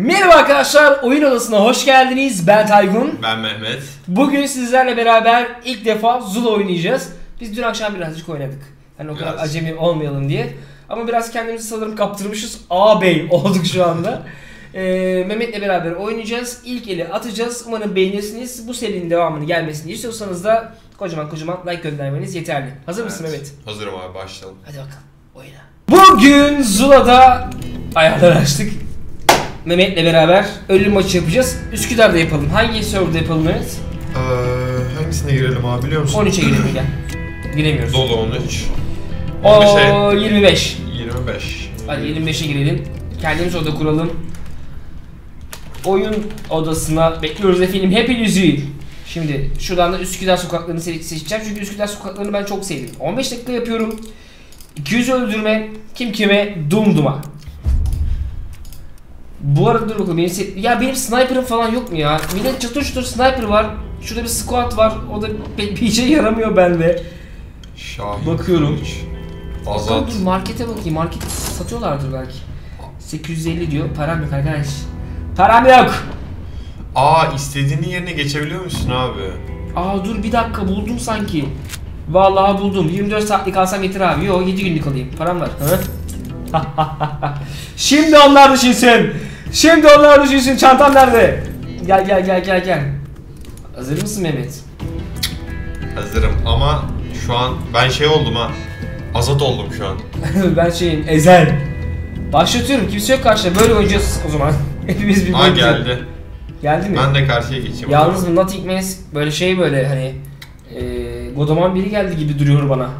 Merhaba arkadaşlar, oyun odasına hoş geldiniz. Ben Taygun. Ben Mehmet. Bugün sizlerle beraber ilk defa Zula oynayacağız. Biz dün akşam birazcık oynadık. Hani o kadar Biraz. acemi olmayalım diye. Ama biraz kendimizi sanırım kaptırmışız. Ağabey olduk şu anda. Ee, Mehmet'le beraber oynayacağız. İlk eli atacağız. Umarım beğenirsiniz. Bu serinin devamını gelmesini istiyorsanız da kocaman kocaman like göndermeniz yeterli. Hazır mısın Evet. Mehmet? Hazırım abi başlayalım. Hadi bakalım oyna. Bugün Zula'da ayarlar açtık. Mehmet'le beraber ölüm maçı yapacağız. Üsküdar'da yapalım. Hangi serverda yapalım Mehmet? Ee, hangisine girelim abi biliyor musun? 13'e girelim gel. Giremiyoruz. Dolu 13. O 15'e 25. 25. Hadi 25'e girelim. Kendimiz oda kuralım. Oyun odasına bekliyoruz efendim hepinizi. Şimdi şuradan da Üsküdar sokaklarını se- seçeceğim. Çünkü Üsküdar sokaklarını ben çok sevdim. 15 dakika yapıyorum. 200 öldürme, kim kime, dum duma. Bu arada dur bakalım benim ya benim sniper'ım falan yok mu ya? Millet çatır çatır sniper var. Şurada bir squad var. O da pek bir işe yaramıyor bende. Şahin. Bakıyorum. Kılıç. Azat. Dur markete bakayım. Market satıyorlardır belki. 850 diyor. Param yok arkadaş. Param yok. Aa istediğinin yerine geçebiliyor musun abi? Aa dur bir dakika buldum sanki. Vallahi buldum. 24 saatlik alsam yeter abi. Yo 7 günlük alayım. Param var. Hı? Şimdi onlar düşünsün. Şimdi onlar düşünsün. Çantam nerede? Gel gel gel gel gel. Hazır mısın Mehmet? Hazırım ama şu an ben şey oldum ha. Azat oldum şu an. ben şeyim Ezel. Başlatıyorum. Kimse yok karşıda. Böyle oynayacağız o zaman. Hepimiz bir Aa geldi. Geldi mi? Ben de karşıya geçeyim. Yalnız bu Nothing böyle şey böyle hani e, Godoman biri geldi gibi duruyor bana.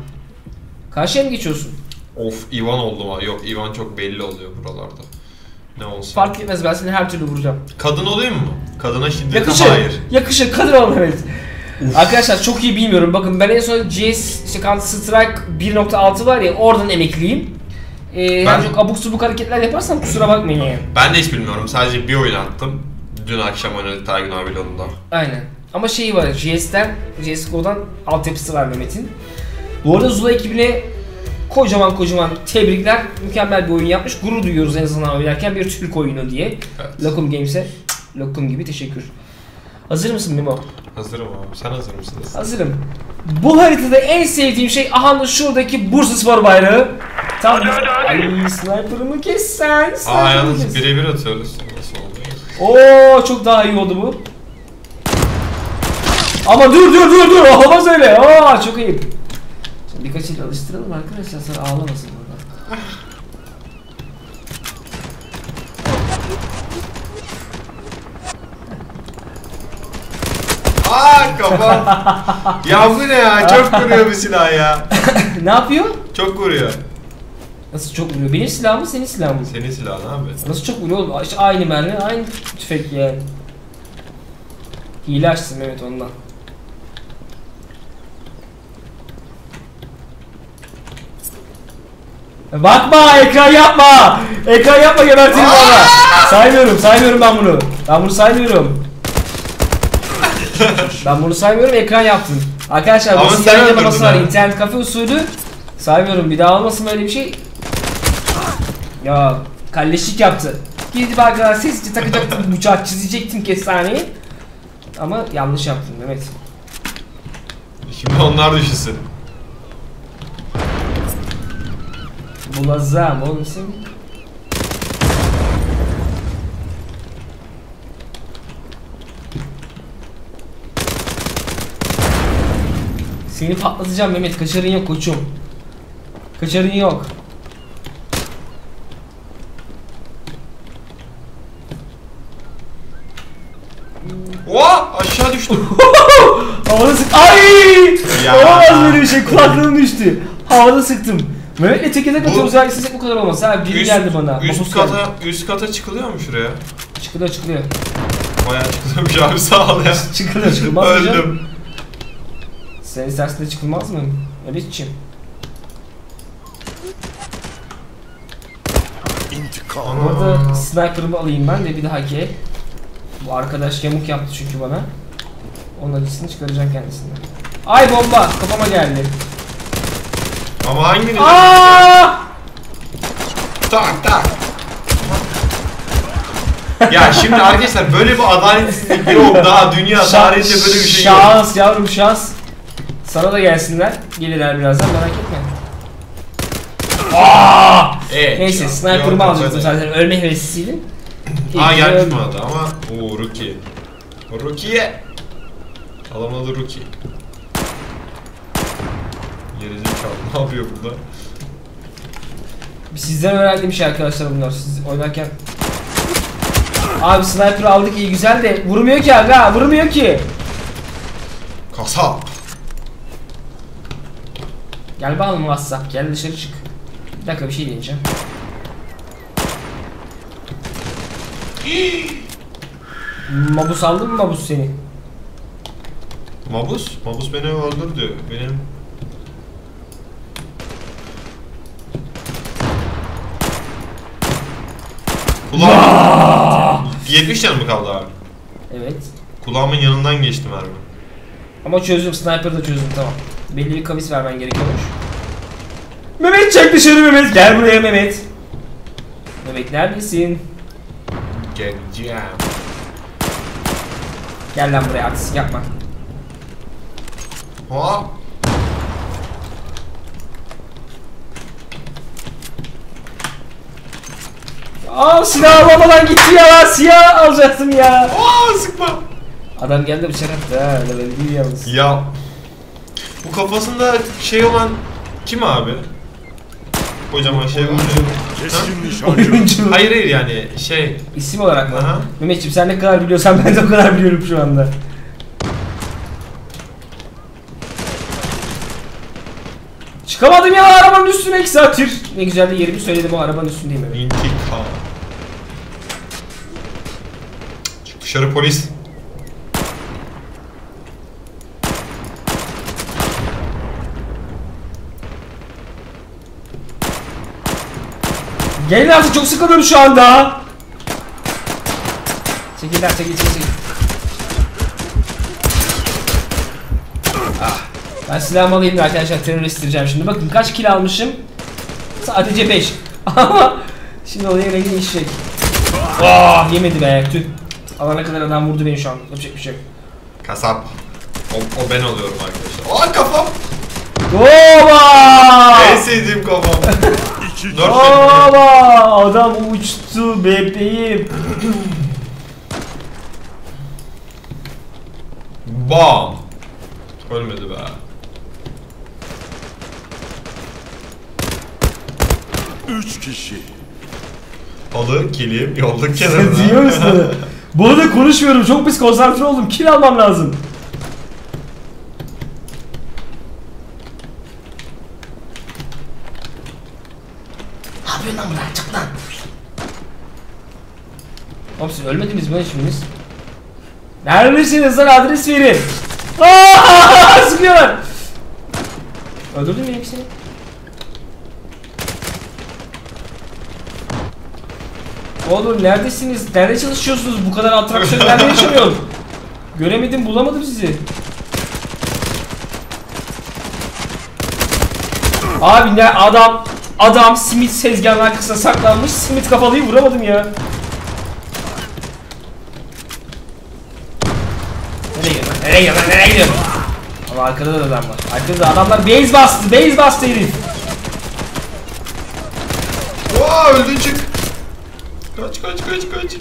Karşıya mı geçiyorsun? Of Ivan oldum ha. Yok Ivan çok belli oluyor buralarda. Ne olsun. Fark etmez ben seni her türlü vuracağım. Kadın olayım mı? Kadına şiddet Yakışır. hayır. Yakışır. Kadın ol evet. Arkadaşlar çok iyi bilmiyorum. Bakın ben en son CS işte Counter Strike 1.6 var ya oradan emekliyim. Ee, Ben- çok abuk subuk hareketler yaparsam kusura bakmayın yani. Ben de hiç bilmiyorum. Sadece bir oyun attım. Dün akşam oynadık Taygun abiyle onda. Aynen. Ama şeyi var JS'den, CSGO'dan altyapısı var Mehmet'in. Bu arada Zula ekibine kocaman kocaman tebrikler. Mükemmel bir oyun yapmış. Gurur duyuyoruz en azından oynarken bir Türk oyunu diye. Evet. Lokum Games'e Lokum gibi teşekkür. Hazır mısın Memo? Hazırım abi. Sen hazır mısın? Hazırım. Bu haritada en sevdiğim şey aha da şuradaki Bursa Spor bayrağı. Tam Ay sniper'ımı kes sen. Aa yalnız birebir atıyoruz. Nasıl oldu? Oo çok daha iyi oldu bu. Ama dur dur dur dur olmaz öyle. Aa çok iyi. Birkaç el alıştıralım arkadaşlar sonra ağlamasın burada. Aa kafa. ya bu ne ya? Çok vuruyor bu silah ya. ne yapıyor? Çok vuruyor. Nasıl çok vuruyor? Benim silahım mı senin silahın mı? Senin silahın abi. Nasıl çok vuruyor oğlum? İşte aynı mermi, aynı tüfek yani. Hile açtım Mehmet ondan. Bakma ekran yapma. Ekran yapma gebertirim bana. Saymıyorum saymıyorum ben bunu. Ben bunu saymıyorum. ben bunu saymıyorum ekran yaptın. Arkadaşlar Ama bu sen öldürdün yalaması var ha. internet kafe usulü. Saymıyorum bir daha olmasın böyle bir şey. Ya kalleşlik yaptı. Gidip arkadaşlar sesçi takacaktım bıçak çizecektim kestaneyi. Ama yanlış yaptım Mehmet. Şimdi onlar düşünsün. Bulazam oğlum sen. Seni patlatacağım Mehmet. Kaçarın yok koçum. Kaçarın yok. Oha aşağı düştüm. Havada sık... Ay! Ya. Olamaz böyle bir şey. Kulaklığım düştü. Havada sıktım. Mehmet'le teke tek Bu- ya. İstesek bu kadar olmaz. Ha biri geldi bana. Üst Mahpus geldi. kata, üst kata çıkılıyor mu şuraya? Çıkılıyor çıkılıyor. Bayağı çıkılıyormuş abi sağ ol ya. Çıkılıyor çıkılmaz mı canım? Öldüm. Sen istersen de çıkılmaz mı? Mehmetciğim. Bu arada sniper'ımı alayım ben de bir dahaki. Bu arkadaş yamuk yaptı çünkü bana. Onun acısını çıkaracağım kendisinden. Ay bomba kafama geldi. Ama hanginiz? Aa! Tak tak. Ya şimdi arkadaşlar böyle bir adaletsizlik yok daha dünya tarihinde böyle bir şey yok. Şans yavrum şans. Sana da gelsinler. Gelirler birazdan merak etme. Aa! Evet. Neyse sniper'ımı alacaktım zaten ölme heveslisiydim. Aa gelmiş öldüm. bana da ama ooo Rookie. Rookie'ye. Adamın adı Rookie. Gerizekalı ne yapıyor burada? Sizden öğrendiğim şey arkadaşlar bunlar. Siz oynarken Abi sniper aldık iyi güzel de vurmuyor ki abi ha vurmuyor ki. Kasap. Gel bakalım WhatsApp gel dışarı çık. Bir dakika bir şey diyeceğim. Mabus aldın mı Mabus seni? Mabus? Mabus beni öldürdü. Benim... Kulağım... 70 canım mı kaldı abi? Evet. Kulağımın yanından geçti mermi. Ama çözdüm sniper da çözdüm tamam. Belli bir kavis vermen gerekiyormuş. Mehmet çek dışarı Mehmet. Gel buraya Mehmet. Mehmet neredesin? Geleceğim. Gel lan buraya artist yapma. Hop. Aa silah alamadan gitti ya siyah alacaktım ya. Aa sıkma. Adam geldi bıçak attı ha level değil yalnız. Ya bu kafasında şey olan kim abi? Kocaman şey var ya. Oyuncu. Hayır hayır yani şey İsim olarak mı? Mehmetciğim sen ne kadar biliyorsan ben de o kadar biliyorum şu anda. Çıkamadım ya arabanın üstüne iki saattir. Ne güzel de yerimi söyledim o arabanın üstündeyim evet. intikam. Çık dışarı polis. Gelin artık çok sıkılıyorum şu anda. Çekil lan çekil çekil çekil. Ah. Ben silahımı alayım da arkadaşlar terör istireceğim şimdi. Bakın kaç kill almışım. Sadece 5. Ama şimdi olaya rengi değişecek. Oh yemedi be tüh. Alana kadar adam vurdu beni şu an. Yapacak bir şey yok. Kasap. O, o ben oluyorum arkadaşlar. Aa kafam. Oba! En sevdiğim kafam. Oba! Adam uçtu bebeğim. Bam. Ölmedi be. Üç kişi. Halı, kilim, yolluk kenarına. Diyor musun? Bu arada konuşmuyorum. Çok pis konsantre oldum. Kill almam lazım. Ne yapıyorsun lan burada? Çık lan. Oğlum siz ölmediniz mi hiçbiriniz? Neredesiniz lan adres verin. Aaaa sıkıyorlar. Öldürdün mü hepsini? Oğlum neredesiniz? Nerede çalışıyorsunuz? Bu kadar atraksiyon nerede yaşamıyorsun? Göremedim, bulamadım sizi. Abi ne adam adam simit sezgahının arkasına saklanmış. Simit kafalıyı vuramadım ya. Nereye gidiyorsun? lan? Nereye gidiyorsun? lan? Nereye gidiyorsun? Ama arkada da adam var. Arkada da adamlar base bastı. Base bastı herif. Aa öldün çık. Kaç kaç kaç kaç.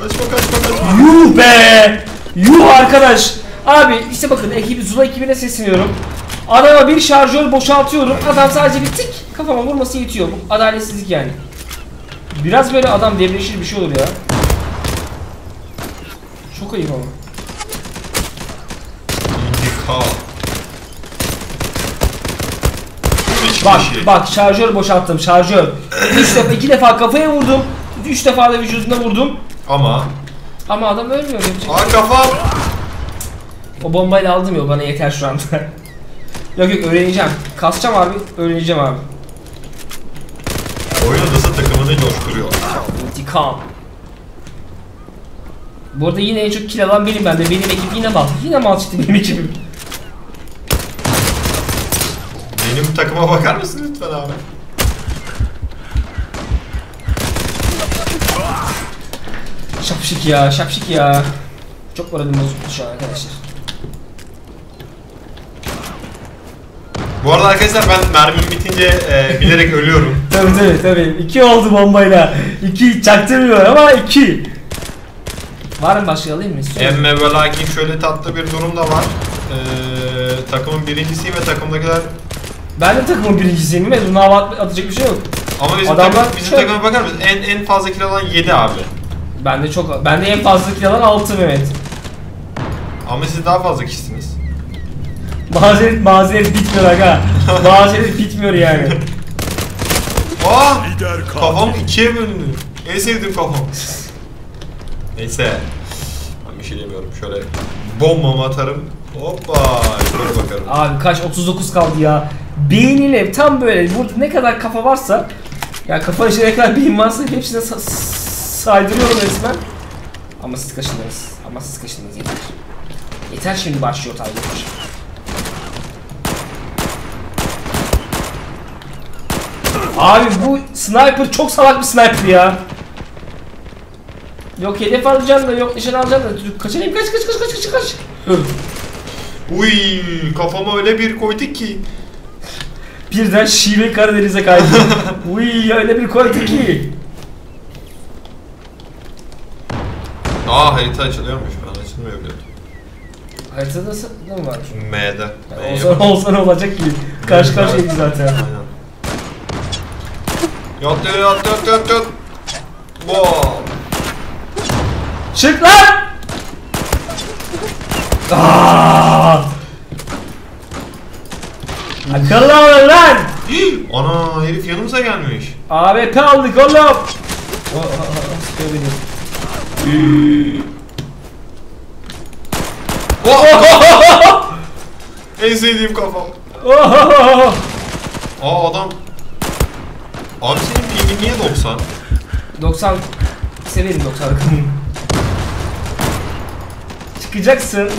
Kaçma kaçma kaçma. Yuh be! Yuh arkadaş! Abi işte bakın ekibi Zula ekibine sesleniyorum. Adama bir şarjör boşaltıyorum. Adam sadece bir tik kafama vurması yetiyor. Bu adaletsizlik yani. Biraz böyle adam devleşir bir şey olur ya. Çok ayıp ama. İntikam. Üç Bak kişi. bak şarjör boşalttım şarjör. Üç defa iki defa kafaya vurdum. Üç defa da vücuduna vurdum. Ama. Ama adam ölmüyor. Yapacak. Aa kafam. O bombayla aldım ya bana yeter şu anda. yok yok öğreneceğim. Kasacağım abi öğreneceğim abi. Oyun odası takımını coşturuyor. İntikam. Bu arada yine en çok kill alan benim bende. Benim ekip yine mal. Yine mal çıktı benim ekibim. Benim takıma bakar mısın lütfen abi? Şapşik ya, şapşik ya. Çok moralim bozuldu şu an arkadaşlar. Bu arada arkadaşlar ben mermim bitince e, bilerek ölüyorum. Tabii tabii tabii. İki oldu bombayla. İki çaktırmıyor ama iki. Var mı başka alayım mı? Musun? Emme ve lakin şöyle tatlı bir durum da var. Ee, takımın birincisiyim ve takımdakiler Ben de takımın birincisiyim ve buna hava at- atacak bir şey yok. ama bizim, Adamlar takım, bizim çok- takıma bakar mısın? En en fazla kill alan 7 abi. Ben de çok ben de en fazla kill alan 6 Mehmet. Ama siz daha fazla kişisiniz. Mazeret mazeret bitmiyor aga. mazeret bitmiyor yani. Aa! Lider katil. Kafam ikiye bölündü. En sevdiğim kafam. Neyse. Ben bir şey demiyorum. Şöyle bombamı atarım. Hoppa. Yukarı bakarım. Abi kaç 39 kaldı ya. Beynine tam böyle burada ne kadar kafa varsa ya kafa içinde kadar beyin varsa hepsine sa- saydırıyorum resmen. Ama siz kaşındınız. Ama siz kaşındınız yeter. Yeter şimdi başlıyor Tiger. Abi bu sniper çok salak bir sniper ya. Yok hedef alacaksın da yok nişan alacaksın da kaçayım kaç kaç kaç kaç kaç kaç. Uy, kafama öyle bir koyduk ki. Birden şive Karadeniz'e kaydı. Uy öyle bir koydu ki. Aa harita açılıyormuş. Ben açılmıyor biliyordum. Haritada ne mi var? M'de. Yani olsa, olsa ne olacak ki? Karşı karşıyayız zaten. Aynen. Yat yat yat yat yat yat. Wow. Çık lan! Aaaa! Akıllı olun lan! Ana herif yanımıza gelmiş. AWP aldık oğlum! En sevdiğim kafa. Ohohoho! Aa adam. Abi senin pingin niye 90? 90 severim 90 rakamını. Çıkacaksın.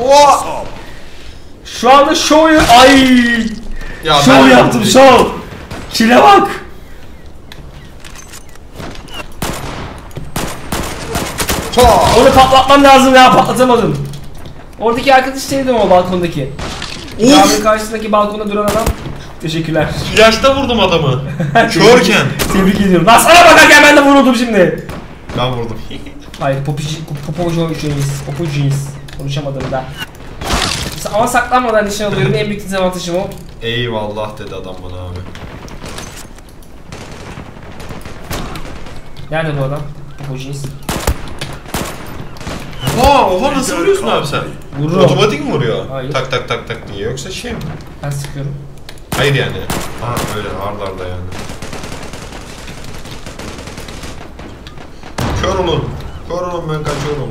Oha! Şu anda show ay Ya şov yaptım şov. Kile bak. Ha! Onu patlatmam lazım ya patlatamadım. Oradaki arkadaş şeydi o balkondaki. Of! Karşısındaki balkonda duran adam. Teşekkürler. Yaşta vurdum adamı. Körken. Tebrik ediyorum. Lan sana bakarken ben de vuruldum şimdi. Ben vurdum. Hayır popici, popojiniz, popojiniz. Konuşamadım da. Ama saklanmadan nişan alıyorum. En büyük dezavantajım o. Eyvallah dedi adam bana abi. Nerede bu adam? Popojiniz. Oha oha nasıl vuruyorsun abi sen? Vururum. Otomatik mi vuruyor? Hayır. Tak tak tak tak diye yoksa şey mi? Ben sıkıyorum. Hayır yani. Ha öyle ardarda yani. Kör olun. Kör olun ben kaçıyorum.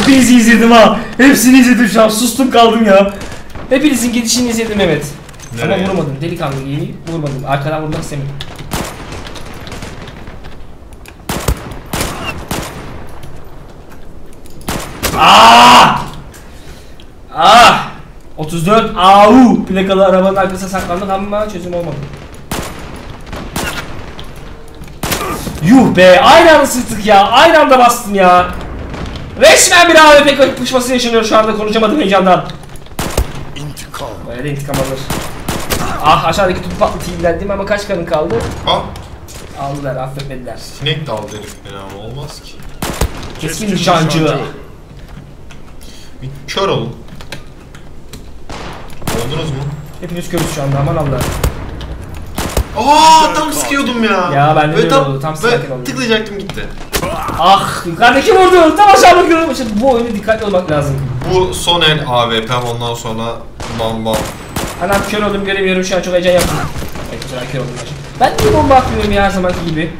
Hepinizi izledim ha. Hepsini izledim şu an. Sustum kaldım ya. Hepinizin gidişini izledim evet. Nereye? Ama vurmadım. Delikanlı yeni vurmadım. Arkadan vurmak istemiyorum. Ah! Ah! 34 AU plakalı arabanın arkasına saklandık ama çözüm olmadı. Yuh be aynı anda sıktık ya aynı anda bastım ya. Resmen bir AWP kapışması yaşanıyor şu anda konuşamadım heyecandan. İntikam. Böyle de intikam alır. Ah aşağıdaki topu patlatayım dedim ama kaç kanın kaldı? Ha? Aldılar affetmediler. Sinek daldı herif beni ama olmaz ki. Keskin nişancı. Bir kör olun. Oldunuz mu? Hepiniz körüz şu anda aman Allah. Aa tam sıkıyordum ya. Ya ben de Böyle öyle oldu, tam böyle sıkarken oldu. Tıklayacaktım gitti. Ah yukarıdaki vurdu tam aşağı bakıyorum. İşte bu oyunda dikkatli olmak lazım. Bu son el AWP ondan sonra bam bam. Anam kör oldum göremiyorum şu an çok heyecan yaptım. Kör oldum ben. Ben niye bomba atmıyorum ya her zamanki gibi.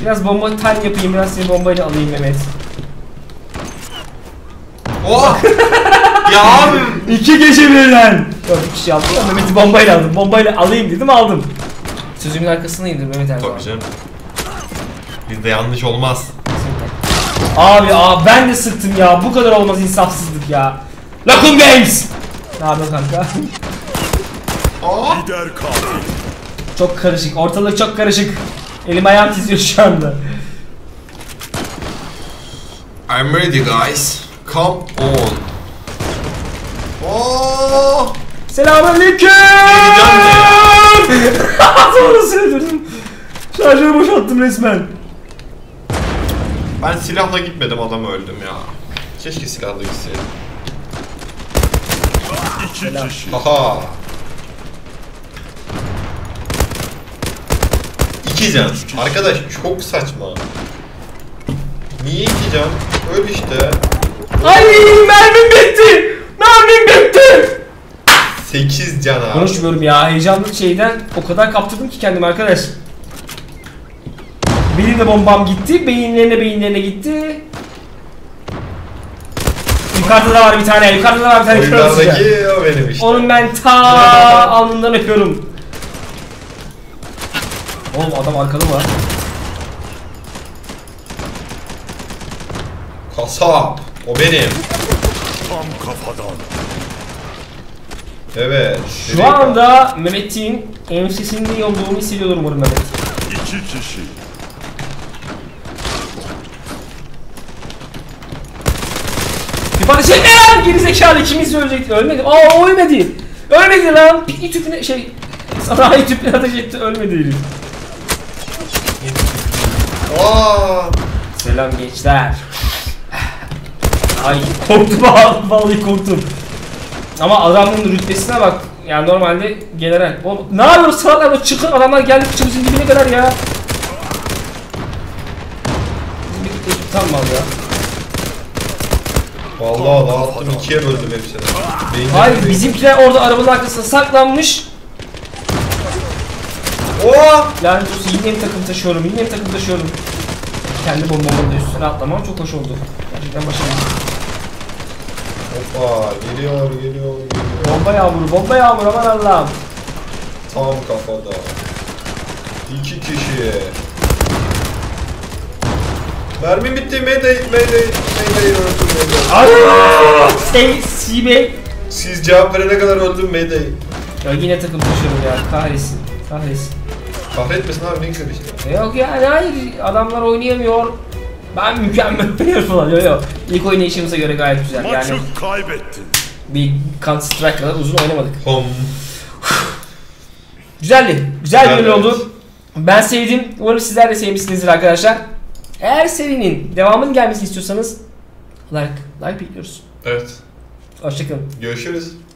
Biraz bomba time yapayım biraz seni bombayla alayım Mehmet. Oha! ya abi. İki gece birden. Dört kişi aldım ya Mehmet'i bombayla aldım. Bombayla alayım dedim aldım. Sözümün arkasındaydım Mehmet her zaman. Tabii canım. Bizde yanlış olmaz. Abi abi ben de sıktım ya. Bu kadar olmaz insafsızlık ya. Lakum Games. Ne yapıyorsun kanka? Aa! Lider katil. Çok karışık. Ortalık çok karışık. Elim ayağım titriyor şu anda. I'm ready guys. Come on. Oo! Selamünaleyküm. Doğru söyledim. Şarjörü boşalttım resmen. Ben silahla gitmedim adamı öldüm ya. Keşke silahla gitseydim. Kişi. Haha. İki can. Arkadaş çok saçma. Niye iki can? Öl işte. Ay mermim bitti. Mermim bitti. 8 can abi. Konuşmuyorum ya heyecanlı şeyden o kadar kaptırdım ki kendimi arkadaş. Benim de bombam gitti, beyinlerine beyinlerine gitti. Yukarıda da var bir tane, yukarıda da var bir tane. Oyunlardaki o benim işte. Onun ben ta alnından öpüyorum. Oğlum adam arkada var. Kasap. O benim. Tam kafadan. Evet. Şu anda Mehmet'in ensesinde iyi olduğunu hissediyorum umarım Mehmet. İki kişi. Bir bana şey ne lan gerizekalı ikimiz de ölecekti. Ölmedi. Aa ölmedi. Ölmedi lan. Piknik tüpüne şey sanayi tüpüne ateş etti ölmedi herif. Aa! Selam gençler. Ay korktum abi vallahi korktum. Ama adamın rütbesine bak. Yani normalde general. Oğlum, ne yapıyorsun salaklar böyle çıkın adamlar geldi kıçımızın dibine kadar ya. Bir tam mal ya. Vallahi dağıttım ikiye böldüm hepsini. Beyinlerim Hayır beyinlerim. bizimkiler orada arabanın arkasına saklanmış. Oo! Lanet olsun yine bir takım taşıyorum, yine bir takım taşıyorum. Kendi bombamın da üstüne atlamam çok hoş oldu. Gerçekten başarılı. Hoppa geliyor geliyor geliyor. Bomba yağmuru, bomba yağmuru aman Allah'ım. Tam kafada. İki kişi. Mermi bitti. Mayday, mayday, mayday öldüm mayday. Şey, Sibey. Siz cevap verene kadar öldüm mayday. Ya yine takım taşıyorum ya, kahretsin. Kahretsin. Kahretmesin abi ne kötü. E Yok yani hayır, adamlar oynayamıyor. Ben mükemmel oynuyorum falan. Yok yok. İlk oynayışımıza göre gayet güzel. Maçı Yani kaybettin. bir Counter Strike kadar uzun oynamadık. Hom. Güzeldi. Güzel bir evet. oldu. Ben sevdim. Umarım sizler de sevmişsinizdir arkadaşlar. Eğer serinin devamının gelmesini istiyorsanız like, like bekliyoruz. Evet. Hoşçakalın. Görüşürüz.